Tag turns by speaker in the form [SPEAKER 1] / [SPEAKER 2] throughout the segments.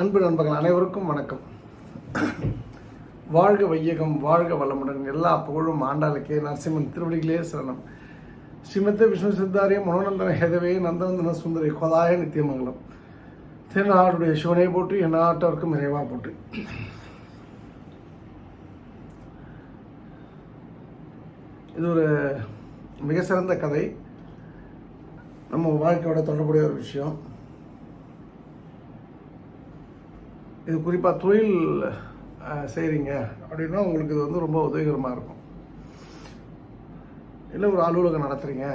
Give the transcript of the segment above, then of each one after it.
[SPEAKER 1] அன்பு நண்பர்கள் அனைவருக்கும் வணக்கம். வாழ்க வையகம் வாழ்க வளமுடன். எல்லா புகழும் ஆண்டாளுக்கே நரசிம்மன் திருவடிகளே சரணம். ஸ்ரீமத்த விஷ்ணு சித்தாரிய மனோநந்தன ஹெதவே நந்தநந்தன சுந்தரி கோதாய நித்தியமங்கலம் திருநாளுடைய சிவனை போட்டு என் நாட்டவருக்கும் இறைவா போட்டு இது ஒரு மிக சிறந்த கதை. நம்ம வாழ்க்கையோட தொடர்புடைய ஒரு விஷயம். இது குறிப்பாக தொழில் செய்கிறீங்க அப்படின்னா உங்களுக்கு இது வந்து ரொம்ப உதவிகரமாக இருக்கும். இல்லை ஒரு அலுவலகம் நடத்துகிறீங்க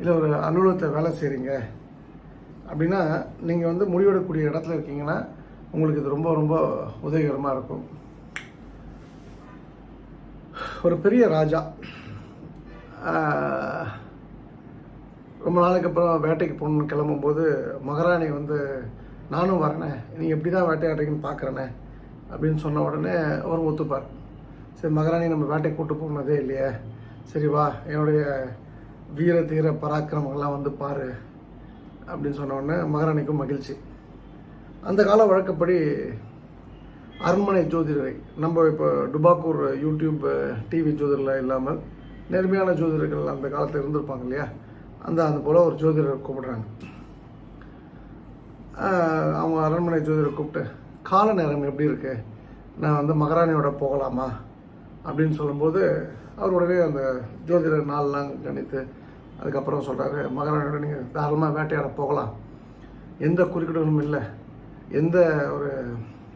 [SPEAKER 1] இல்லை ஒரு அலுவலகத்தை வேலை செய்கிறீங்க அப்படின்னா நீங்கள் வந்து முடிவெடுக்கக்கூடிய இடத்துல இருக்கீங்கன்னா உங்களுக்கு இது ரொம்ப ரொம்ப உதவிகரமாக இருக்கும். ஒரு பெரிய ராஜா ரொம்ப நாளைக்கு அப்புறம் வேட்டைக்கு போகணுன்னு கிளம்பும்போது மகாராணி வந்து நானும் வரேனே நீங்கள் எப்படி தான் வேட்டையாடுறீங்கன்னு பார்க்குறேனே அப்படின்னு சொன்ன உடனே அவர் ஒத்துப்பார். சரி மகாராணி நம்ம வேட்டைக்கு கூட்டு போனதே இல்லையே. சரி வா என்னுடைய வீர தீர பராக்கிரமங்கள்லாம் வந்து பாரு அப்படின்னு சொன்ன உடனே மகாராணிக்கும் மகிழ்ச்சி. அந்த கால வழக்கப்படி அரண்மனை ஜோதிடரை நம்ம இப்போ டுபாக்கூர் யூடியூப் டிவி ஜோதிடரில் இல்லாமல் நேர்மையான ஜோதிடர்கள் அந்த காலத்தில் இருந்திருப்பாங்க இல்லையா? அந்த அது போல் ஒரு ஜோதிடர் கூப்பிடுறாங்க. அவங்க அரண்மனை ஜோதிடரை கூப்பிட்டு கால நேரம் எப்படி இருக்கு? நான் வந்து மகாராணியோட போகலாமா? அப்படின்னு சொல்லும்போது அவர் உடனே அந்த ஜோதிடர் நாள்லாம் கணித்து அதுக்கப்புறம் சொல்கிறாரு மகாராணியோட நீங்கள் தாராளமாக வேட்டையாட போகலாம். எந்த குறுக்கிடலும் இல்லை. எந்த ஒரு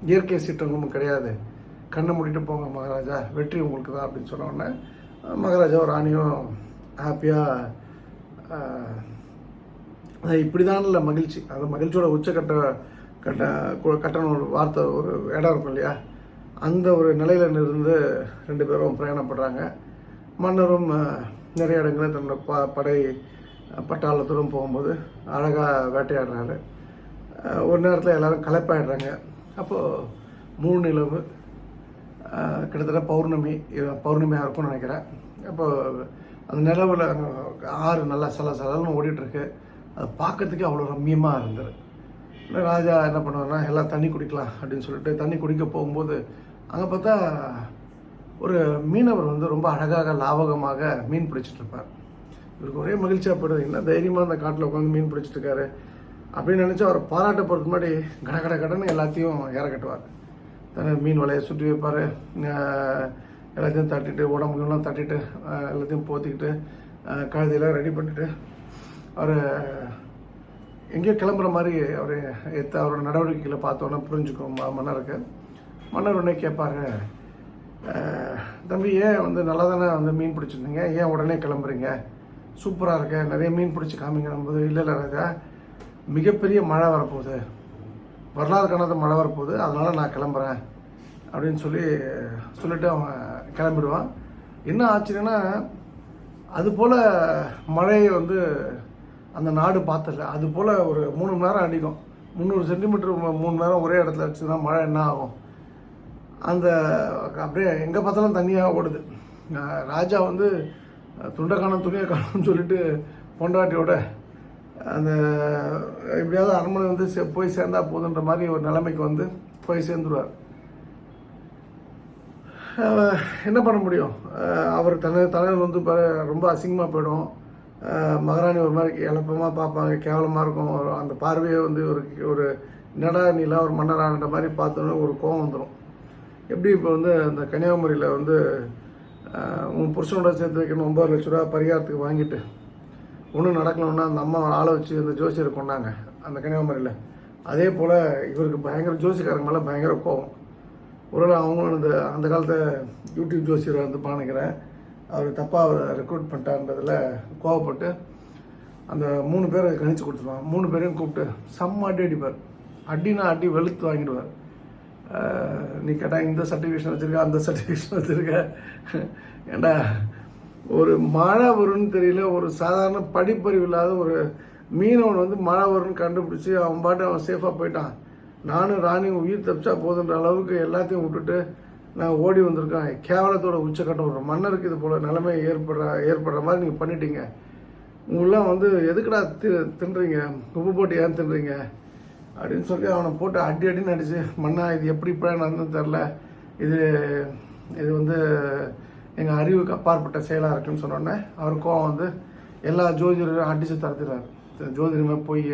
[SPEAKER 1] இயற்கை சீற்றங்களும் கிடையாது. கண்ணை மூடிட்டு போங்க மகாராஜா. வெற்றி உங்களுக்கு தான். அப்படின்னு சொன்ன உடனே மகாராஜாவும் ராணியும் ஹாப்பியாக இப்படி தான் இல்லை மகிழ்ச்சி. அது மகிழ்ச்சியோட உச்சக்கட்ட கட்ட கட்டணம் ஒரு வார்த்தை ஒரு இடம் இருக்கும் இல்லையா? அந்த ஒரு நிலையில இருந்து ரெண்டு பேரும் பிரயாணப்படுறாங்க. மன்னரும் நிறைய இடங்களில் தன்னோட ப படை பட்டாளத்துடன் போகும்போது அழகாக வேட்டையாடுறாரு. ஒரு நேரத்தில் எல்லோரும் களைப்பாயிடுறாங்க. அப்போது மூணு நிலவு கிட்டத்தட்ட பௌர்ணமி பௌர்ணமியாக இருக்கும்னு நினைக்கிறேன். அப்போது அந்த நிலவில் ஆறு நல்லா சல சலன்னு ஓடிட்டுருக்கு அது பார்க்கறதுக்கே அவ்வளோ ரம்மியமாக இருந்தது. ராஜா என்ன பண்ணுவாருன்னா எல்லாம் தண்ணி குடிக்கலாம் அப்படின்னு சொல்லிட்டு தண்ணி குடிக்க போகும்போது அங்கே பார்த்தா ஒரு மீனவர் வந்து ரொம்ப அழகாக லாவகமாக மீன் பிடிச்சிட்டு இருப்பார். இவருக்கு ஒரே மகிழ்ச்சியாக போயிடுது. என்ன தைரியமாக அந்த காட்டில் உட்காந்து மீன் பிடிச்சிட்டு இருக்காரு? அப்படின்னு நினச்சி அவர் பாராட்ட போகிறதுக்கு முன்னாடி கட கட கடன்னு எல்லாத்தையும் ஏற கட்டுவார். தன்னை மீன் வலையை சுற்றி வைப்பார். எல்லாத்தையும் தட்டிட்டு உடம்புலாம் தட்டிட்டு எல்லாத்தையும் போத்திக்கிட்டு கழுதையெல்லாம் ரெடி பண்ணிட்டு அவர் எங்கேயோ கிளம்புற மாதிரி அவர் எத்த அவரோட நடவடிக்கைகளை பார்த்தோன்னே புரிஞ்சுக்கும் மன்னருக்கு மன்னர் உடனே கேட்பாரு தம்பி ஏன் வந்து நல்லா தானே வந்து மீன் பிடிச்சிருந்தீங்க? ஏன் உடனே கிளம்புறீங்க? சூப்பராக இருக்க. நிறைய மீன் பிடிச்சி காமிங்க போது இல்லை இல்லை ராஜா மிகப்பெரிய மழை வரப்போகுது. வரலாறு காணாத மழை வரப்போகுது. அதனால் நான் கிளம்புறேன். அப்படின்னு சொல்லி சொல்லிவிட்டு அவன் கிளம்பிடுவான். என்ன ஆச்சுன்னா அதுபோல் மழையை வந்து அந்த நாடு பார்த்தல அது போல் ஒரு மூணு மணி நேரம் அடிக்கும். முந்நூறு சென்டிமீட்டர் மூணு மணி நேரம் ஒரே இடத்துல அடிச்சுன்னா மழை என்ன ஆகும்? அந்த அப்படியே எங்கே பார்த்தாலும் தண்ணியாக ஓடுது. ராஜா வந்து துண்டை காணும் துணியை காணும்னு சொல்லிட்டு பொண்டாட்டியோட அந்த எப்படியாவது அரண்மனை வந்து சே- போய் சேர்ந்தா போதுன்ற மாதிரி ஒரு நிலைமைக்கு வந்து போய் சேர்ந்துருவார். என்ன பண்ண முடியும்? அவர் தன தலைவர் வந்து ப- ரொம்ப அசிங்கமாக போயிடும். மகாராணி ஒரு மாதிரி எளப்பமாக பார்ப்பாங்க கேவலமாக இருக்கும். ஒரு அந்த பார்வையே வந்து ஒரு ஒரு என்னடா நீலாம் ஒரு மன்னரான்ற மாதிரி பார்த்தோன்னே ஒரு கோவம் வந்துடும் எப்படி இப்போ வந்து அந்த கன்னியாகுமரியில் வந்து உன் புருஷனோட சேர்த்து வைக்கணும் ஒம்பது லட்ச ரூபா பரிகாரத்துக்கு வாங்கிட்டு ஒன்றும் நடக்கணும்னா அந்த அம்மா ஆளை வச்சு அந்த ஜோசியரை கொண்டாங்க அந்த கன்னியாகுமரியில். அதே போல் இவருக்கு பயங்கர ஜோசிக்காரங்க மேலே பயங்கர கோவம். ஒருவேளை அவங்களும் அந்த அந்த காலத்தை யூடியூப் ஜோசியரை வந்து பானுக்கிறேன் அவர் தப்பாக அவரை ரெக்ரூட் பண்ணிட்டார்ன்றதில் கோவப்பட்டு அந்த மூணு பேரை கணிச்சு கொடுத்துருவான் மூணு பேரையும் கூப்பிட்டு செம்ம அடி அடிப்பார். அடினா அடி வெளுத்து வாங்கிடுவார். நீ கேட்டால் இந்த சர்டிஃபிகேஷன் வச்சுருக்க அந்த சர்டிஃபிகேஷன் வச்சுருக்க. ஏண்டா ஒரு மழை வரும்னு தெரியல ஒரு சாதாரண படிப்பறிவு இல்லாத ஒரு மீனவன் வந்து மழை வரும்னு கண்டுபிடிச்சி அவன் பாட்டு அவன் சேஃபாக போயிட்டான். நானும் ராணியும் உயிர் தப்பிச்சா போதுன்ற அளவுக்கு எல்லாத்தையும் விட்டுட்டு நான் ஓடி வந்திருக்கேன். கேவலத்தோட உச்சக்கட்டம் ஒரு மன்னருக்கு இது போல் நிலைமை ஏற்படுற ஏற்படுற மாதிரி நீங்கள் பண்ணிட்டீங்க. உங்களாம் வந்து எதுக்குடா தி தின்றீங்க? உப்பு போட்டு ஏன் தின்றீங்க? அப்படின்னு சொல்லி அவனை போட்டு அடி அடின்னு அடிச்சு மன்னா இது எப்படி இப்போ நடந்தது தெரில இது இது வந்து எங்கள் அறிவுக்கு அப்பாற்பட்ட செயலாக இருக்குன்னு சொன்னோடனே அவர் கோவம் வந்து எல்லா ஜோதிடரையும் அடித்து தரத்துறாரு ஜோதிடமே போய்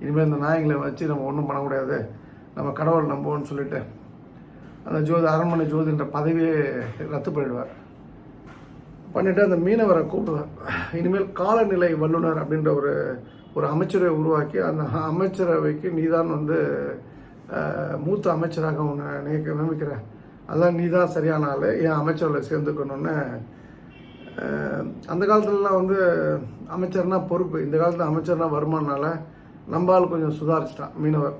[SPEAKER 1] இனிமேல் இந்த நாயங்களை வச்சு நம்ம ஒன்றும் பண்ண முடியாது. நம்ம கடவுள் நம்புவோம்னு சொல்லிட்டு அந்த ஜோதி அரண்மனை ஜோதின்ற பதவியே ரத்து பண்ணிடுவார். பண்ணிவிட்டு அந்த மீனவரை கூப்பிடுவார். இனிமேல் காலநிலை வல்லுனர் அப்படின்ற ஒரு ஒரு அமைச்சரை உருவாக்கி அந்த அமைச்சரவைக்கு நீதான் வந்து மூத்த அமைச்சராக உன்னை நினைக்க நியமிக்கிற அதான் நீ தான் சரியான ஆள் என் அமைச்சரில் சேர்ந்துக்கணும்னு அந்த காலத்துலலாம் வந்து அமைச்சர்னா பொறுப்பு. இந்த காலத்தில் அமைச்சர்னா வருமானால ஆள் கொஞ்சம் சுதாரிச்சிட்டான் மீனவர்.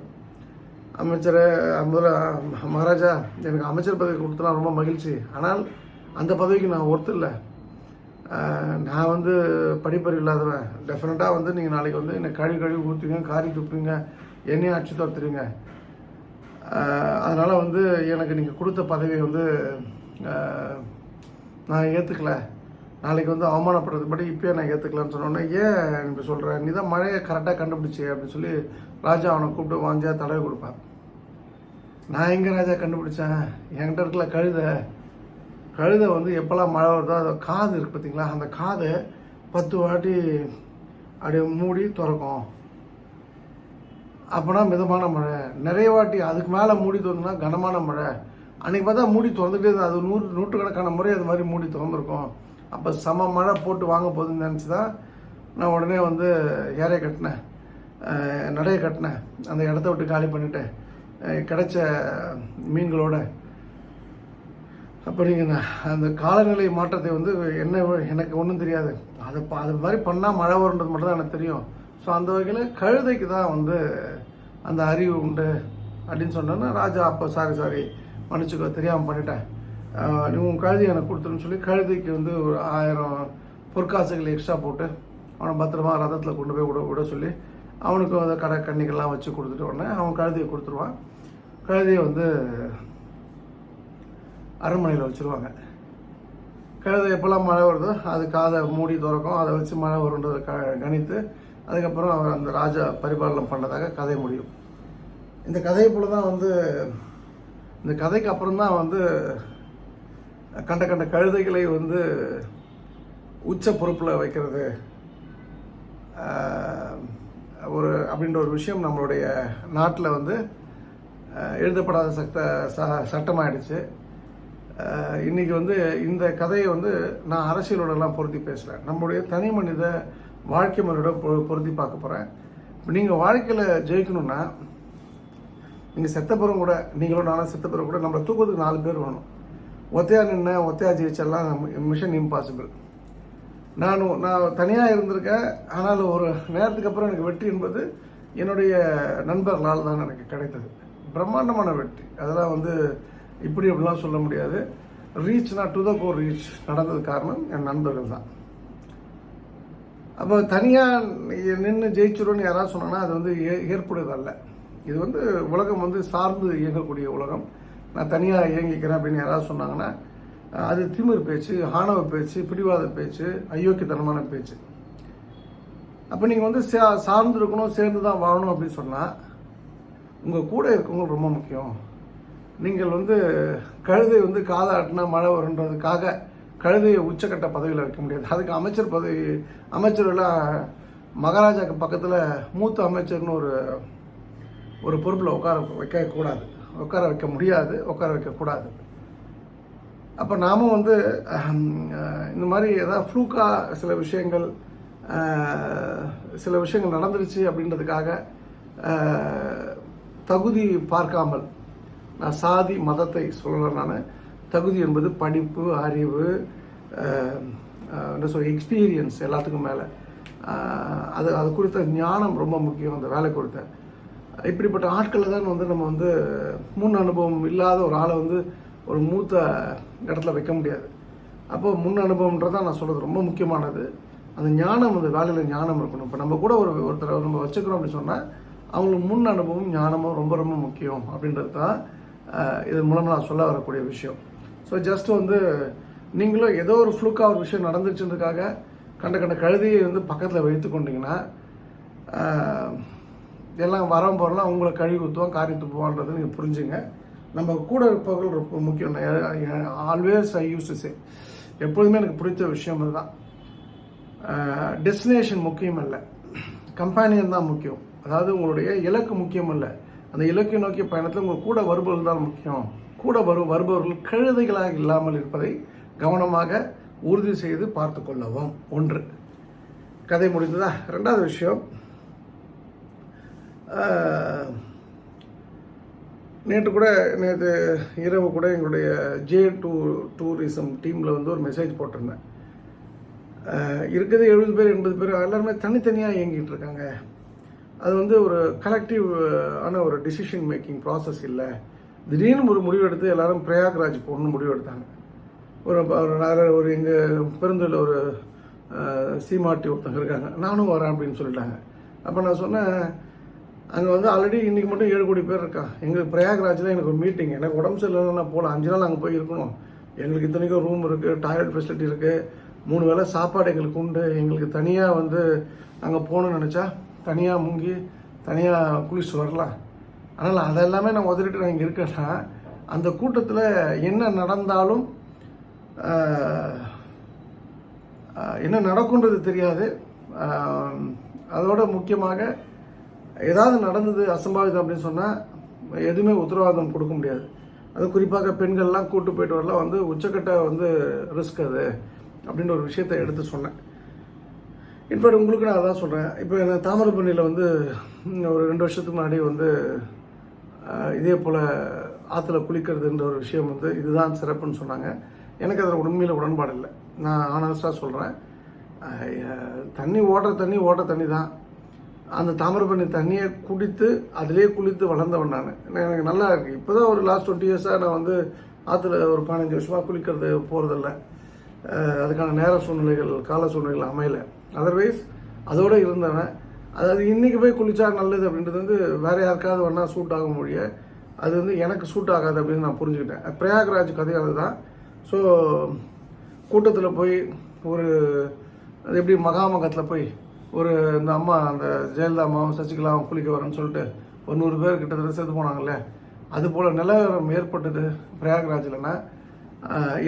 [SPEAKER 1] அமைச்சரை முதல்ல மகாராஜா எனக்கு அமைச்சர் பதவி கொடுத்தனா ரொம்ப மகிழ்ச்சி. ஆனால் அந்த பதவிக்கு நான் ஒருத்தர் இல்லை. நான் வந்து படிப்பறிவு இல்லாதவன். டெஃபினட்டாக வந்து நீங்கள் நாளைக்கு வந்து என்னை கழுவி கழுவி ஊற்றுவீங்க காரி துப்புங்க என்னையும் அடிச்சு துரத்துறீங்க. அதனால் வந்து எனக்கு நீங்கள் கொடுத்த பதவியை வந்து நான் ஏற்றுக்கல நாளைக்கு வந்து அவமானப்படுறதுபடி இப்பயே நான் ஏற்றுக்கலான்னு சொன்னோன்னே ஏன் இப்படி சொல்கிறேன் நீ தான் மழையை கரெக்டாக கண்டுபிடிச்சி அப்படின்னு சொல்லி ராஜா அவனை கூப்பிட்டு வாஞ்சா தடவை கொடுப்பேன். நான் எங்கே ராஜா கண்டுபிடிச்சேன்? என்கிட்ட இருக்கல கழுதை. கழுதை வந்து எப்போல்லாம் மழை வருதோ அது காது இருக்குது பார்த்தீங்களா அந்த காதை பத்து வாட்டி அப்படியே மூடி திறக்கும். அப்போனா மிதமான மழை. நிறைய வாட்டி அதுக்கு மேலே மூடி திறந்துனா கனமான மழை. அன்றைக்கி பார்த்தா மூடி திறந்துட்டே அது நூறு நூற்றுக்கணக்கான முறை அது மாதிரி மூடி திறந்துருக்கும். அப்போ செம மழை போட்டு வாங்க போகுதுன்னு நினச்சி தான் நான் உடனே வந்து ஏறைய கட்டினேன். நடையை நடைய கட்டினேன். அந்த இடத்த விட்டு காலி பண்ணிவிட்டு கிடைச்ச மீன்களோட. அப்படிங்கண்ணா அந்த காலநிலை மாற்றத்தை வந்து என்ன எனக்கு ஒன்றும் தெரியாது. அதை அது மாதிரி பண்ணால் மழை வருன்றது மட்டும் தான் எனக்கு தெரியும். ஸோ அந்த வகையில் கழுதைக்கு தான் வந்து அந்த அறிவு உண்டு அப்படின்னு சொன்னோன்னா ராஜா அப்போ சாரி சாரி மன்னிச்சுக்கோ தெரியாமல் பண்ணிட்டேன். நீ உன் கழுதை எனக்கு கொடுத்துருன்னு சொல்லி கழுதைக்கு வந்து ஒரு ஆயிரம் பொற்காசுகள் எக்ஸ்ட்ரா போட்டு அவனை பத்திரமா ரதத்தில் கொண்டு போய் விட விட சொல்லி அவனுக்கும் அந்த கடை கண்ணிகள்லாம் வச்சு கொடுத்துட்டு உடனே அவன் கழுதையை கொடுத்துருவான். கழுதையை வந்து அரண்மனையில் வச்சுருவாங்க. கழுதை எப்போல்லாம் மழை வருதோ அது காதை மூடி திறக்கும். அதை வச்சு மழை வருன்றதை க கணித்து அதுக்கப்புறம் அவர் அந்த ராஜா பரிபாலனம் பண்ணதாக கதை முடியும். இந்த கதையை போல தான் வந்து இந்த கதைக்கு அப்புறம் தான் வந்து கண்ட கண்ட கழுதைகளை வந்து உச்ச பொறுப்பில் வைக்கிறது ஒரு அப்படின்ற ஒரு விஷயம் நம்மளுடைய நாட்டில் வந்து எழுதப்படாத சட்ட ச சட்டமாயிடுச்சு. இன்றைக்கி வந்து இந்த கதையை வந்து நான் அரசியலோடலாம் பொருத்தி பேசுகிறேன் நம்மளுடைய தனி மனித வாழ்க்கை முறையோட பொ- பொருத்தி பார்க்க போகிறேன் இப்போ நீங்கள் வாழ்க்கையில் ஜெயிக்கணும்னா நீங்கள் செத்தப்புறம் கூட நீங்களும் நானும் செத்தப்புறம் கூட நம்மளை தூக்கிறதுக்கு நாலு பேர் வேணும் ஒத்தையா நின்று ஒத்தையா ஜெயிச்செல்லாம் மிஷன் இம்பாசிபிள் நான் நான் தனியாக இருந்திருக்கேன். ஆனால் ஒரு நேரத்துக்கு அப்புறம் எனக்கு வெற்றி என்பது என்னுடைய நண்பர்களால் தான் எனக்கு கிடைத்தது. பிரம்மாண்டமான வெற்றி. அதெல்லாம் வந்து இப்படி அப்படிலாம் சொல்ல முடியாது. ரீச் நான் டு த கோர் ரீச் நடந்தது காரணம் என் நண்பர்கள் தான். அப்போ தனியாக நின்று ஜெயிச்சிடும்னு யாராவது சொன்னாங்கன்னா அது வந்து ஏ ஏற்புடையது அல்ல இது வந்து உலகம் வந்து சார்ந்து இயங்கக்கூடிய உலகம். நான் தனியாக இயங்கிக்கிறேன் அப்படின்னு யாராவது சொன்னாங்கன்னா அது திமிர் பேச்சு ஆணவ பேச்சு பிடிவாத பேச்சு அயோக்கியத்தனமான பேச்சு. அப்போ நீங்கள் வந்து சா சார்ந்து இருக்கணும் சேர்ந்து தான் வாழணும் அப்படின்னு சொன்னால் உங்கள் கூட இருக்கவங்க ரொம்ப முக்கியம். நீங்கள் வந்து கழுதை வந்து காதாட்டினா மழை வருன்றதுக்காக கழுதையை உச்சக்கட்ட பதவியில் வைக்க முடியாது. அதுக்கு அமைச்சர் பதவி அமைச்சரெல்லாம் மகாராஜாக்கு பக்கத்தில் மூத்த அமைச்சர்னு ஒரு ஒரு பொறுப்பில் உட்கார வைக்கக்கூடாது உட்கார வைக்க முடியாது உட்கார வைக்கக்கூடாது அப்போ நாமும் வந்து இந்த மாதிரி ஏதாவது ஃப்ளூக்காக சில விஷயங்கள் சில விஷயங்கள் நடந்துருச்சு அப்படின்றதுக்காக தகுதி பார்க்காமல் நான் சாதி மதத்தை சொல்லலை நான் தகுதி என்பது படிப்பு அறிவு என்ன சொல் எக்ஸ்பீரியன்ஸ் எல்லாத்துக்கும் மேலே. அது அது குறித்த ஞானம் ரொம்ப முக்கியம் அந்த வேலை கொடுத்த இப்படிப்பட்ட ஆட்களை தான் வந்து நம்ம வந்து முன் அனுபவம் இல்லாத ஒரு ஆளை வந்து ஒரு மூத்த இடத்துல வைக்க முடியாது. அப்போ முன் அனுபவம்ன்றதான் நான் சொல்கிறது ரொம்ப முக்கியமானது. அந்த ஞானம் அந்த வேலையில் ஞானம் இருக்கணும். இப்போ நம்ம கூட ஒரு ஒருத்தரை நம்ம வச்சுக்கிறோம் அப்படின்னு சொன்னால் அவங்களுக்கு முன் அனுபவம் ஞானமும் ரொம்ப ரொம்ப முக்கியம் அப்படின்றது தான் இதன் மூலமாக நான் சொல்ல வரக்கூடிய விஷயம். ஸோ ஜஸ்ட் வந்து நீங்களும் ஏதோ ஒரு ஃப்ளூக்காக ஒரு விஷயம் நடந்துச்சுன்றதுக்காக கண்ட கண்ட கழுதியை வந்து பக்கத்தில் வைத்து கொண்டிங்கன்னா எல்லாம் வரம் போகிறலாம் உங்களை கழுவி ஊற்றுவோம் காரி துப்புவான்றதை நீங்கள் புரிஞ்சுங்க. நம்ம கூட இருப்பவர்கள் ரொம்ப முக்கியம். Always I used to say எப்பொழுதுமே எனக்கு பிடிச்ச விஷயம் அதுதான். டெஸ்டினேஷன் முக்கியம் அல்ல. கம்பேனியன் தான் முக்கியம். அதாவது உங்களுடைய இலக்கு முக்கியம் இல்லை அந்த இலக்கை நோக்கிய பயணத்தில் உங்கள் கூட வருபவர்கள் தான் முக்கியம். கூட வரும் வருபவர்கள் கழுதைகளாக இல்லாமல் இருப்பதை கவனமாக உறுதி செய்து பார்த்து கொள்ளவும். ஒன்று. கதை முடிந்ததா? ரெண்டாவது விஷயம் நேற்று கூட நேற்று இரவு கூட எங்களுடைய ஜே டூ டூரிசம் டீமில் வந்து ஒரு மெசேஜ் போட்டிருந்தேன். இருக்கிறது எழுபது பேர் எண்பது பேர் எல்லாருமே தனித்தனியாக இயங்கிட்டு இருக்காங்க. அது வந்து ஒரு கலெக்டிவ் ஆன ஒரு டிசிஷன் மேக்கிங் ப்ராசஸ் இல்லை. திடீர்னு ஒரு முடிவு எடுத்து எல்லாரும் பிரயாக்ராஜ் போகணும்னு முடிவு எடுத்தாங்க ஒரு ஒரு எங்கள் பெருந்தில் ஒரு சீமாட்டி ஒருத்தங்க இருக்காங்க. நானும் வரேன் அப்படின்னு சொல்லிட்டாங்க. அப்போ நான் சொன்னேன் அங்கே வந்து ஆல்ரெடி இன்றைக்கி மட்டும் ஏழு கோடி பேர் இருக்கா? எங்களுக்கு பிரயாக்ராஜில் எனக்கு ஒரு மீட்டிங் எனக்கு உடம்பு சரியில்லைன்னா நான் போகல அஞ்சு நாள் அங்கே போய் இருக்கணும். எங்களுக்கு இத்தனைக்கும் ரூம் இருக்குது டாய்லெட் ஃபெசிலிட்டி இருக்குது மூணு வேளை சாப்பாடு எங்களுக்கு உண்டு. எங்களுக்கு தனியாக வந்து அங்கே போகணும்னு நினச்சா தனியாக முங்கி தனியாக குளிச்சு வரலாம். அதனால் அதெல்லாமே நான் உதறிட்டு நான் இங்கே இருக்கேன்னா அந்த கூட்டத்தில் என்ன நடந்தாலும் என்ன நடக்குன்றது தெரியாது. அதோட முக்கியமாக ஏதாவது நடந்தது அசம்பாவிதம் அப்படின்னு சொன்னால் எதுவுமே உத்தரவாதம் கொடுக்க முடியாது. அது குறிப்பாக பெண்கள்லாம் கூட்டு போயிட்டு வரலாம் வந்து உச்சக்கட்ட வந்து ரிஸ்க் அது அப்படின்ற ஒரு விஷயத்தை எடுத்து சொன்னேன். இன்ஃபேக்ட் உங்களுக்கு நான் அதான் சொல்கிறேன் இப்போ என்ன தாமிரபரணியில் வந்து ஒரு ரெண்டு வருஷத்துக்கு முன்னாடி வந்து இதே போல் ஆற்றுல குளிக்கிறதுன்ற ஒரு விஷயம் வந்து இதுதான் சிறப்புன்னு சொன்னாங்க. எனக்கு அதில் உண்மையில் உடன்பாடு இல்லை. நான் ஆனஸ்டாக சொல்கிறேன் தண்ணி ஓடுற தண்ணி ஓடுற தண்ணி தான் அந்த தாமிரபரணி தண்ணியை குடித்து அதிலே குளித்து வளர்ந்தவன் நான். எனக்கு நல்லா இருக்குது இப்போ தான் ஒரு லாஸ்ட் டுவெண்ட்டி இயர்ஸாக நான் வந்து ஆற்றுல ஒரு பதினஞ்சு வருஷமாக குளிக்கிறது போகிறதில்ல அதுக்கான நேர சூழ்நிலைகள் கால சூழ்நிலைகள் அமையலை. அதர்வைஸ் அதோடு இருந்தவன். அதாவது இன்றைக்கி போய் குளித்தா நல்லது அப்படின்றது வந்து வேறு யாருக்காவது ஒன்றா சூட் ஆக முடிய அது வந்து எனக்கு சூட் ஆகாது அப்படின்னு நான் புரிஞ்சுக்கிட்டேன். பிரயாக்ராஜ் கதை அதுதான் ஸோ கூட்டத்தில் போய் ஒரு அது எப்படி மகாமகத்தில் போய் ஒரு இந்த அம்மா அந்த ஜெயலலிதா அம்மாவும் சசிகலாவும் குளிக்க வரேன்னு சொல்லிட்டு ஒரு நூறு பேர் கிட்டத்தட்ட சேர்த்து போனாங்கல்ல. அதுபோல் நிலவரம் ஏற்பட்டது பிரயாக்ராஜில்னா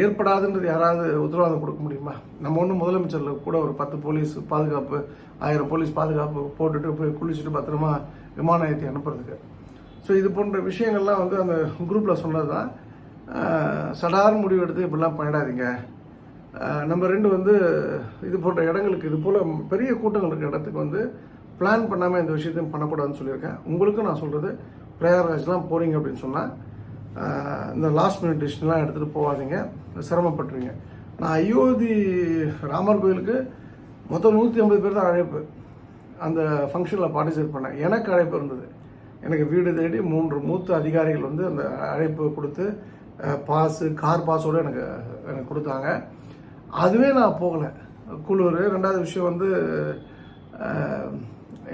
[SPEAKER 1] ஏற்படாதுன்றது யாராவது உத்தரவாதம் கொடுக்க முடியுமா? நம்ம ஒன்றும் முதலமைச்சரில் கூட ஒரு பத்து போலீஸ் பாதுகாப்பு ஆயிரம் போலீஸ் பாதுகாப்பு போட்டுட்டு போய் குளிச்சுட்டு பத்திரமா விமான ஏற்றி அனுப்புறதுக்கு. ஸோ இது போன்ற விஷயங்கள்லாம் வந்து அந்த குரூப்பில் சொன்னது தான் சடார் முடிவு எடுத்து இப்படிலாம் பண்ணிடாதீங்க. நம்ம ரெண்டு வந்து இது போன்ற இடங்களுக்கு இது போல் பெரிய கூட்டங்கள் இருக்கிற இடத்துக்கு வந்து பிளான் பண்ணாமல் இந்த விஷயத்தையும் பண்ணக்கூடாதுன்னு சொல்லியிருக்கேன். உங்களுக்கும் நான் சொல்கிறது பிரயாகராஜ்லாம் போகிறீங்க அப்படின்னு சொன்னால் இந்த லாஸ்ட் மினிட் டிசிஷன்லாம் எடுத்துகிட்டு போகாதீங்க. சிரமப்பட்டுருவீங்க. நான் அயோத்தி ராமர் கோயிலுக்கு மொத்தம் நூற்றி ஐம்பது பேர் தான் அழைப்பு. அந்த ஃபங்க்ஷனில் பார்ட்டிசிபேட் பண்ணேன். எனக்கு அழைப்பு இருந்தது. எனக்கு வீடு தேடி மூன்று மூத்த அதிகாரிகள் வந்து அந்த அழைப்பு கொடுத்து பாஸு கார் பாஸோடு எனக்கு எனக்கு கொடுத்தாங்க. அதுவே நான் போகலை. குளிர் ரெண்டாவது விஷயம் வந்து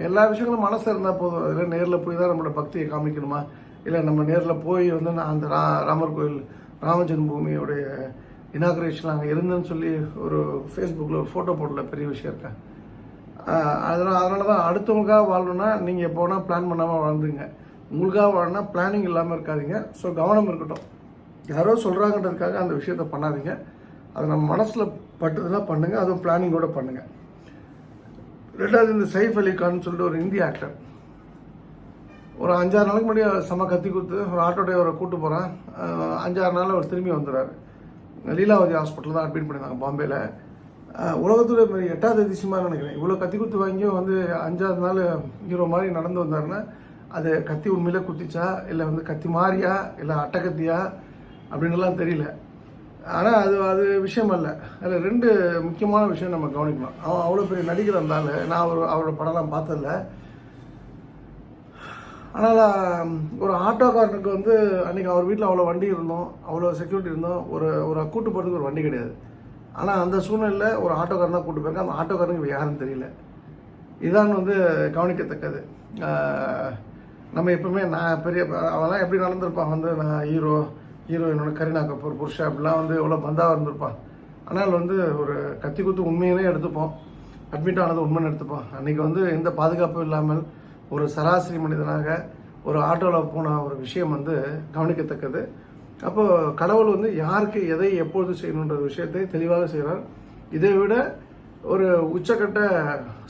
[SPEAKER 1] எல்லா விஷயங்களும் மனசு இருந்தால் போதும். அதில் நேரில் போய் தான் நம்மளோட பக்தியை காமிக்கணுமா? இல்லை நம்ம நேரில் போய் வந்து நான் அந்த ரா ராமர் கோயில் ராம ஜென்மபூமியோடைய இனாக்ரேஷன் அங்கே இருந்தேன்னு சொல்லி ஒரு ஃபேஸ்புக்கில் ஒரு ஃபோட்டோ போடல பெரிய விஷயம் இருக்கேன் அதனால் அதனால தான் அடுத்தவங்களுக்காக வாழணும்னா நீங்கள் போனால் பிளான் பண்ணாமல் வாழ்ந்துங்க. உங்களுக்காக வாழணும்னா பிளானிங் இல்லாமல் இருக்காதீங்க. ஸோ கவனம் இருக்கட்டும். யாரோ சொல்கிறாங்கன்றதுக்காக அந்த விஷயத்த பண்ணாதீங்க. அது நம்ம மனசில் பட்டுதெல்லாம் பண்ணுங்கள் அதுவும் பிளானிங்கோட பண்ணுங்கள் ரெண்டாவது இந்த சைஃப் அலி கான் சொல்லிட்டு ஒரு இந்திய ஆக்டர் ஒரு அஞ்சாறு நாளைக்கு முன்னாடி செம்ம கத்தி கொடுத்து ஒரு ஆட்டோ டிரைவரை கூட்டு போகிறேன் அஞ்சாறு நாள் அவர் திரும்பி வந்துடுறாரு. லீலாவதி ஹாஸ்பிட்டல் தான் அட்மிட் பண்ணியிருந்தாங்க பாம்பேயில் உலகத்தில் மாதிரி எட்டாவது அதிசயமாக நினைக்கிறேன். இவ்வளோ கத்தி குத்து வாங்கியும் வந்து அஞ்சாவது நாள் ஹீரோ மாதிரி நடந்து வந்தாருன்னா அது கத்தி உண்மையிலே குத்திச்சா இல்லை வந்து கத்தி மாறியா இல்லை அட்டை கத்தியா அப்படின்னுலாம் தெரியல. ஆனால் அது அது விஷயம் அல்ல அதில் ரெண்டு முக்கியமான விஷயம் நம்ம கவனிக்கணும். அவன் அவ்வளோ பெரிய நடிகர் இருந்தாலும் நான் அவர் அவரோட படம்லாம் பார்த்ததில்ல. ஆனால் ஒரு ஆட்டோக்காரனுக்கு வந்து அன்றைக்கி அவர் வீட்டில் அவ்வளோ வண்டி இருந்தோம் அவ்வளோ செக்யூரிட்டி இருந்தோம். ஒரு ஒரு கூட்டு போகிறதுக்கு ஒரு வண்டி கிடையாது. ஆனால் அந்த சூழ்நிலையில் ஒரு ஆட்டோக்காரன் தான் கூட்டு போயிருக்காங்க அந்த ஆட்டோக்காரனுக்கு யாருன்னு தெரியல. இதான் வந்து கவனிக்கத்தக்கது. நம்ம எப்பவுமே நான் பெரிய அவெல்லாம் எப்படி நடந்திருப்பான்? வந்து நான் ஹீரோ ஹீரோயினோட கரீனா கபூர் புருஷா அப்படிலாம் வந்து எவ்வளோ பந்தாவாக இருந்திருப்பான். ஆனால் வந்து ஒரு கத்தி குத்து உண்மையிலே எடுத்துப்போம். அட்மிட் ஆனது உண்மைன்னு எடுத்துப்போம். அன்றைக்கி வந்து எந்த பாதுகாப்பும் இல்லாமல் ஒரு சராசரி மனிதனாக ஒரு ஆட்டோவில் போன ஒரு விஷயம் வந்து கவனிக்கத்தக்கது. அப்போது கடவுள் வந்து யாருக்கு எதை எப்பொழுது செய்யணுன்ற விஷயத்தை தெளிவாக செய்கிறார் இதை விட ஒரு உச்சக்கட்ட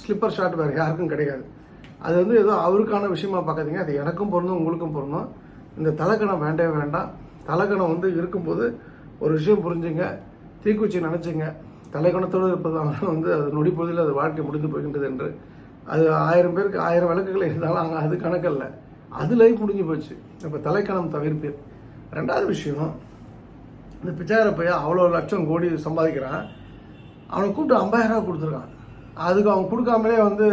[SPEAKER 1] ஸ்லிப்பர் ஷாட் வேறு யாருக்கும் கிடையாது. அது வந்து ஏதோ அவருக்கான விஷயமா பார்க்காதீங்க. அது எனக்கும் பொருந்தும் உங்களுக்கும் பொருந்தும். இந்த தலைக்கணம் வேண்டவே வேண்டாம். தலைக்கணம் வந்து இருக்கும்போது ஒரு விஷயம் புரிஞ்சுங்க தீக்குச்சி நினச்சிங்க. தலைகணத்தோடு இருப்பதால் வந்து அது நொடி பொழுதில் அது வாழ்க்கை முடிந்து போகின்றது என்று. அது ஆயிரம் பேருக்கு ஆயிரம் விளக்குகள் இருந்தாலும் அங்கே அது கணக்கல்ல அது லைஃப் முடிஞ்சு போச்சு. இப்போ தலைக்கணம் தவிர்ப்பீர். ரெண்டாவது விஷயம் இந்த பிச்சைக்கார பையன் அவ்வளோ லட்சம் கோடி சம்பாதிக்கிறான். அவனை கூப்பிட்டு ஐம்பதாயிரம் ரூபா கொடுத்துருக்கான். அதுக்கு அவன் கொடுக்காமலே வந்து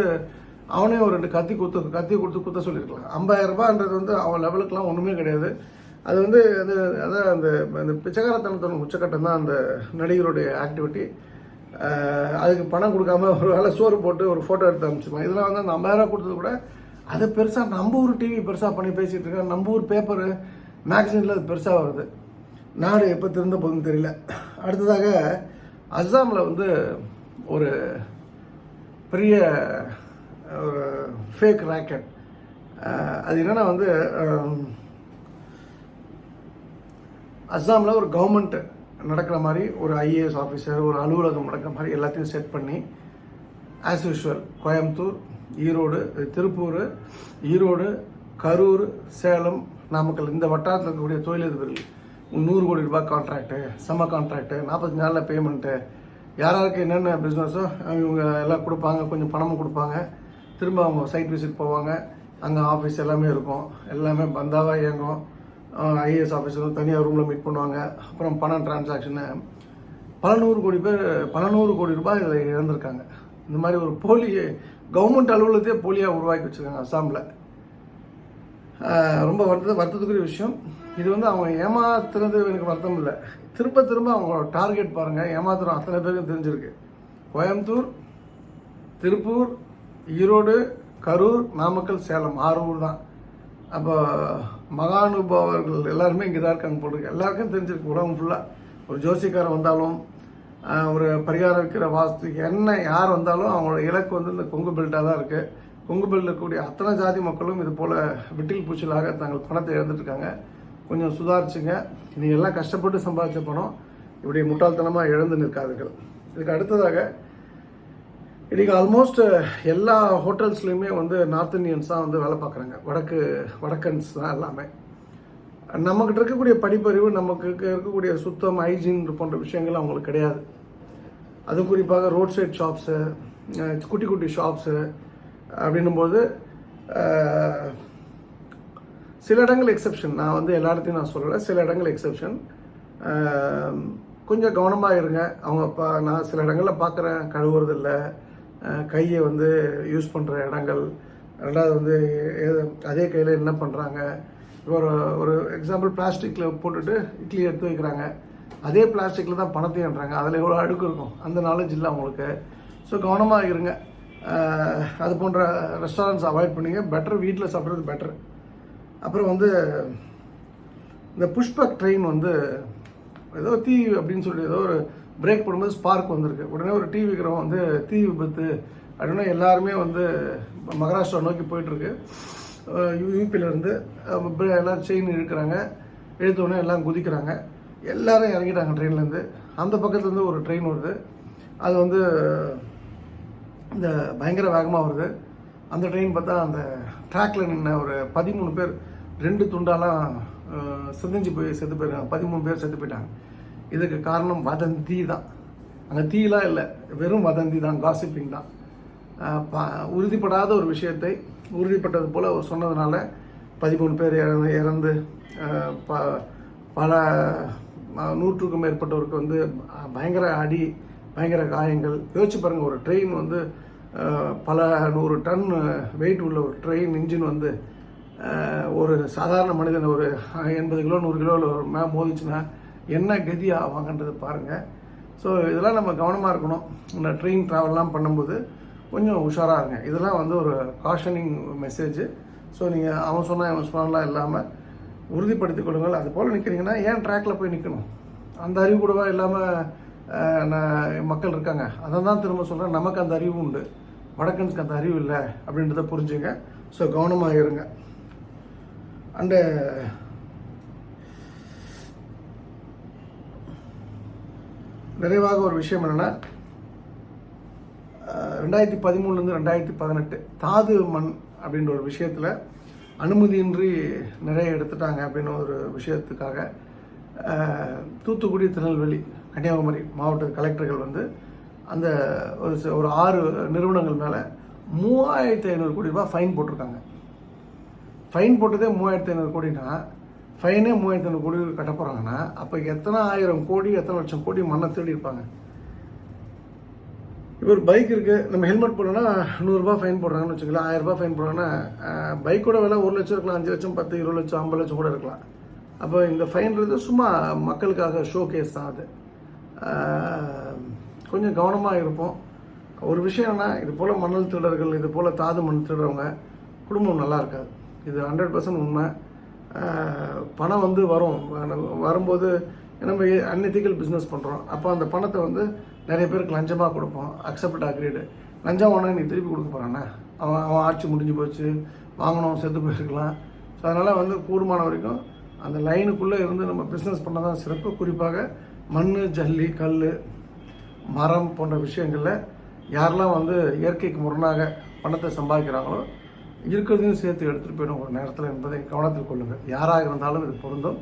[SPEAKER 1] அவனே ஒரு ரெண்டு கத்தி குத்து கத்தி கொடுத்து குத்த சொல்லியிருக்கலாம். ஐம்பதாயிரம் ரூபான்றது வந்து அவன் லெவலுக்குலாம் ஒன்றுமே கிடையாது. அது வந்து அது அதான் அந்த அந்த பிச்சைக்காரத்தனத்தோட உச்சக்கட்டம் தான் அந்த நடிகருடைய ஆக்டிவிட்டி அதுக்கு பணம் கொடுக்காம ஒரு வேளை சோறு போட்டு ஒரு ஃபோட்டோ எடுத்து அனுப்பிச்சிருவான் இதெல்லாம் வந்து அந்த ஐம்பதாயிரம் கொடுத்தது கூட அதை பெருசாக நம்ம ஊர் டிவி பெருசாக பண்ணி பேசிகிட்டு இருக்கேன் நம்ம ஊர் பேப்பரு மேக்சினில் அது பெருசாக வருது. நாடு எப்போ திருந்த போகுதுன்னு தெரியல. அடுத்ததாக அஸ்ஸாமில் வந்து ஒரு பெரிய ஒரு ஃபேக் ராக்கெட் அது என்னென்னா வந்து அஸ்ஸாமில் ஒரு கவர்மெண்ட் நடக்கிற மாதிரி ஒரு ஐஏஎஸ் ஆஃபீஸர் ஒரு அலுவலகம் நடக்கிற மாதிரி எல்லாத்தையும் செட் பண்ணி ஆஸ் யூஷுவல் கோயம்புத்தூர் ஈரோடு திருப்பூர் ஈரோடு கரூர் சேலம் நாமக்கல் இந்த வட்டாரத்தில் இருக்கக்கூடிய தொழிலதிபர்கள் நூறு கோடி ரூபாய் கான்ட்ராக்டு சம கான்ட்ராக்டு நாற்பத்தஞ்சு நாளில் பேமெண்ட்டு யாராருக்கு என்னென்ன பிஸ்னஸோ இவங்க எல்லாம் கொடுப்பாங்க கொஞ்சம் பணமும் கொடுப்பாங்க. திரும்ப அவங்க சைட் விசிட் போவாங்க. அங்கே ஆஃபீஸ் எல்லாமே இருக்கும். எல்லாமே பந்தாவாக இயங்கும். ஐஏஎஸ் ஆஃபீஸர் தனியாக ரூமில் மீட் பண்ணுவாங்க. அப்புறம் பணம் டிரான்சாக்ஷனு பல நூறு கோடி பேர் பல நூறு கோடி ரூபாய் இதில் இழந்திருக்காங்க. இந்த மாதிரி ஒரு போலி கவர்மெண்ட் அலுவலகத்தையே போலியாக உருவாக்கி வச்சுருக்காங்க அஸ்ஸாமில் ரொம்ப வருத்த வருத்தத்துக்குரிய விஷயம். இது வந்து அவங்க ஏமாத்துறது எனக்கு வருத்தம் இல்லை. திரும்ப திரும்ப அவங்களோட டார்கெட் பாருங்கள் ஏமாத்துறோம். அத்தனை பேருக்கும் தெரிஞ்சிருக்கு. கோயம்புத்தூர் திருப்பூர் ஈரோடு கரூர் நாமக்கல் சேலம். ஆறு ஊர் தான். அப்போ மகானுபாவர்கள் எல்லாருமே இங்கே தான் இருக்காங்க போட்டுருக்கு. எல்லாருக்கும் தெரிஞ்சிருக்கு உலகம் ஃபுல்லாக ஒரு ஜோசிக்காரர் வந்தாலும் ஒரு பரிகாரம் வைக்கிற வாஸ்து என்ன யார் வந்தாலும் அவங்களோட இலக்கு வந்து இந்த கொங்கு பெல்ட்டாக தான் இருக்குது கொங்கு பெல்ட்டில் இருக்கக்கூடிய அத்தனை ஜாதி மக்களும் இது போல் விட்டில் பூச்சலாக தங்கள் பணத்தை இழந்துட்டுருக்காங்க. கொஞ்சம் சுதாரிச்சுங்க. நீங்கள் எல்லாம் கஷ்டப்பட்டு சம்பாதிச்ச பணம் இப்படி முட்டாள்தனமாக இழந்து நிற்காதீர்கள். இதுக்கு அடுத்ததாக இன்றைக்கி ஆல்மோஸ்ட் எல்லா ஹோட்டல்ஸ்லேயுமே வந்து நார்த் இந்தியன்ஸ் தான் வந்து வேலை பார்க்குறாங்க. வடக்கு வடக்கன்ஸ் தான் எல்லாமே. நம்மக்கிட்ட இருக்கக்கூடிய படிப்பறிவு நமக்கு இருக்கக்கூடிய சுத்தம் ஹைஜீன் போன்ற விஷயங்கள் அவங்களுக்கு கிடையாது. அதுவும் குறிப்பாக ரோட் சைட் ஷாப்ஸு குட்டி குட்டி ஷாப்ஸு அப்படின்னும்போது சில இடங்கள் எக்ஸப்ஷன் நான் வந்து எல்லா இடத்தையும் நான் சொல்லலை. சில இடங்கள் எக்ஸெப்ஷன் கொஞ்சம் கவனமாக இருங்க. அவங்க பா நான் சில இடங்களில் பார்க்குறேன். கழுவுறதில்லை. கையை வந்து யூஸ் பண்ணுற இடங்கள். ரெண்டாவது வந்து ஏதோ அதே கையில் என்ன பண்ணுறாங்க ஒரு ஒரு எக்ஸாம்பிள் பிளாஸ்டிக்கில் போட்டுட்டு இட்லி எடுத்து வைக்கிறாங்க. அதே பிளாஸ்டிக்கில் தான் பணத்தையும் அதில் எவ்வளோ அழுக்கு இருக்கும்? அந்த நாலேஜ் இல்லை அவங்களுக்கு. ஸோ கவனமாக இருங்க. அது போன்ற ரெஸ்டாரண்ட்ஸ் அவாய்ட் பண்ணிங்க. பெட்டர் வீட்டில் சாப்பிட்றது பெட்டர் அப்புறம் வந்து இந்த புஷ்பக் ட்ரெயின் வந்து ஏதோ தீ அப்படின்னு சொல்லி ஏதோ ஒரு பிரேக் பண்ணும்போது ஸ்பார்க் வந்திருக்கு. உடனே ஒரு டீ விற்கிறவன் வந்து தீ விபத்து அப்படின்னா எல்லாருமே வந்து மகாராஷ்டிரா நோக்கி போயிட்டுருக்கு. யூபியிலேருந்து எல்லாம் செயின் இழுக்கிறாங்க. இழுத்த உடனே எல்லாம் குதிக்கிறாங்க. எல்லாரும் இறங்கிட்டாங்க ட்ரெயின்லேருந்து அந்த பக்கத்துலேருந்து ஒரு ட்ரெயின் வருது. அது வந்து இந்த பயங்கர வேகமாக வருது. அந்த ட்ரெயின் பார்த்தா அந்த ட்ராக்ல நின்ன ஒரு பதிமூணு பேர் ரெண்டு துண்டாலாம் அஹ், சிதைஞ்சு போய் செத்து போயிருக்காங்க. பதிமூணு பேர் செத்து போயிட்டாங்க. இதுக்கு காரணம் வதந்தி தான். அங்கே தீலாம் இல்லை வெறும் வதந்தி தான் காசிப்பிங் தான். ப- உறுதிப்படாத ஒரு விஷயத்தை உறுதிப்பட்டது போல் அவர் சொன்னதுனால பதிமூணு பேர் இறந்து இறந்து ப பல நூற்றுக்கும் மேற்பட்டவருக்கு வந்து பயங்கர அடி பயங்கர காயங்கள். யோசிச்சு பாருங்கள் ஒரு ட்ரெயின் வந்து பல நூறு டன் வெயிட் உள்ள ஒரு ட்ரெயின் இன்ஜின் வந்து ஒரு சாதாரண மனிதன் ஒரு எண்பது கிலோ நூறு கிலோவில் ஒரு மே மோதிச்சுன்னா என்ன கதி ஆவாங்கன்றது பாருங்கள் ஸோ இதெல்லாம் நம்ம கவனமாக இருக்கணும். இந்த ட்ரெயின் ட்ராவல்லாம் பண்ணும்போது கொஞ்சம் உஷாராக இருங்க. இதெல்லாம் வந்து ஒரு காஷனிங் மெசேஜ் ஸோ நீங்கள் அவன் சொன்னால் அவன் சொன்னாலாம் இல்லாமல் உறுதிப்படுத்திக் கொள்ளுங்கள். அது போல் நிற்கிறீங்கன்னா ஏன் ட்ராக்ல போய் நிற்கணும் அந்த அறிவு கூடவா இல்லாமல் மக்கள் இருக்காங்க. அதை தான் திரும்ப சொல்கிறேன் நமக்கு அந்த அறிவு உண்டு. வடக்கன்ஸ்க்கு அந்த அறிவு இல்லை அப்படின்றத புரிஞ்சுங்க. ஸோ கவனமாக இருங்க. அண்டு நிறைவாக ஒரு விஷயம் என்னென்னா ரெண்டாயிரத்தி பதிமூணுலேருந்து ரெண்டாயிரத்தி பதினெட்டு தாது மண் அப்படின்ற ஒரு விஷயத்தில் அனுமதியின்றி நிறைய எடுத்துட்டாங்க அப்படின்னு ஒரு விஷயத்துக்காக தூத்துக்குடி திருநெல்வேலி கன்னியாகுமரி மாவட்ட கலெக்டர்கள் வந்து அந்த ஒரு ச- ஒரு ஆறு நிறுவனங்கள் மேலே மூவாயிரத்தி ஐநூறு கோடி ரூபாய் ஃபைன் போட்டிருக்காங்க. ஃபைன் போட்டதே மூவாயிரத்தி ஐநூறு கோடினா ஃபைனே மூவாயிரத்தி ஐநூறு கோடி கட்ட போகிறாங்கன்னா அப்போ எத்தனை ஆயிரம் கோடி எத்தனை லட்சம் கோடி மண்ணை தேடி இருப்பாங்க? இப்போ ஒரு பைக் இருக்குது நம்ம ஹெல்மெட் போடணும்னா நூறுரூபா ஃபைன் போடுறாங்கன்னு வச்சுக்கலாம் ஆயிரரூபா ஃபைன் போடுறாங்கன்னா பைக்கோட விலை ஒரு லட்சம் இருக்கலாம் அஞ்சு லட்சம் பத்து இருபது லட்சம் ஐம்பது லட்சம் கூட இருக்கலாம். அப்போ இந்த ஃபைன்றது சும்மா மக்களுக்காக ஷோ கேஸ் தான் அது. கொஞ்சம் கவனமாக இருப்போம். ஒரு விஷயம் என்ன இது போல் மணல் திருடர்கள் இது போல் தாது மண் திருடுறவங்க குடும்பம் நல்லா இருக்காது. இது ஹண்ட்ரட் பர்சன்ட் உண்மை. பணம் வந்து வரும். வரும்போது நம்ம அன்எத்திக்கல் பிஸ்னஸ் பண்ணுறோம் அப்போ அந்த பணத்தை வந்து நிறைய பேருக்கு லஞ்சமாக கொடுப்போம். அக்செப்ட் அக்ரீடு லஞ்சம் வாங்கினா நீ திருப்பி கொடுக்க போகிறானே அவன் அவன் ஆட்சி முடிஞ்சு போச்சு. வாங்கணும் செத்து போயிருக்கலாம். ஸோ அதனால் வந்து கூடுமான வரைக்கும் அந்த லைனுக்குள்ளே இருந்து நம்ம பிஸ்னஸ் பண்ண தான் சிறப்பு. குறிப்பாக மண் ஜல்லி கல் மரம் போன்ற விஷயங்களில் யாரெல்லாம் வந்து இயற்கைக்கு முரணாக பணத்தை சம்பாதிக்கிறாங்களோ இருக்கிறதையும் சேர்த்து எடுத்துகிட்டு போயிடும் ஒரு நேரத்தில் என்பதை கவனத்தில் கொள்ளுங்கள். யாராக இருந்தாலும் இது பொருந்தும்.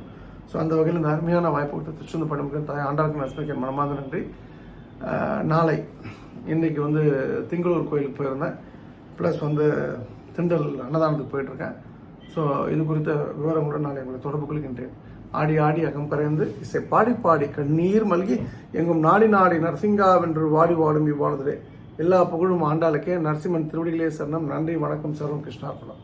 [SPEAKER 1] ஸோ அந்த வகையில் இந்த அருமையான வாய்ப்பு கொடுத்து திருச்செந்தூர் பணிமுக தாய் ஆண்டாளுக்கு நஸ்மிக்க மனமார்ந்த நன்றி. நாளை இன்னைக்கு வந்து திங்களூர் கோயிலுக்கு போயிருந்தேன். ப்ளஸ் வந்து திண்டல் அன்னதானத்துக்கு போயிட்டுருக்கேன். ஸோ இது குறித்த விவரங்களுடன் நாளை எங்களை தொடர்பு கொள்கின்றேன். ஆடி ஆடி அகம் கரைந்து இசை பாடி பாடி கண்ணீர் மல்கி எங்கும் நாடி நாடி நரசிங்கா வென்று வாடி வாடும் இவ்வாழ்தலே எல்லா புகழும் ஆண்டாளுக்கே. நரசிம்மன் திருவடிகளே சரணம். நன்றி வணக்கம் சர்வம் கிருஷ்ணார்பணம்.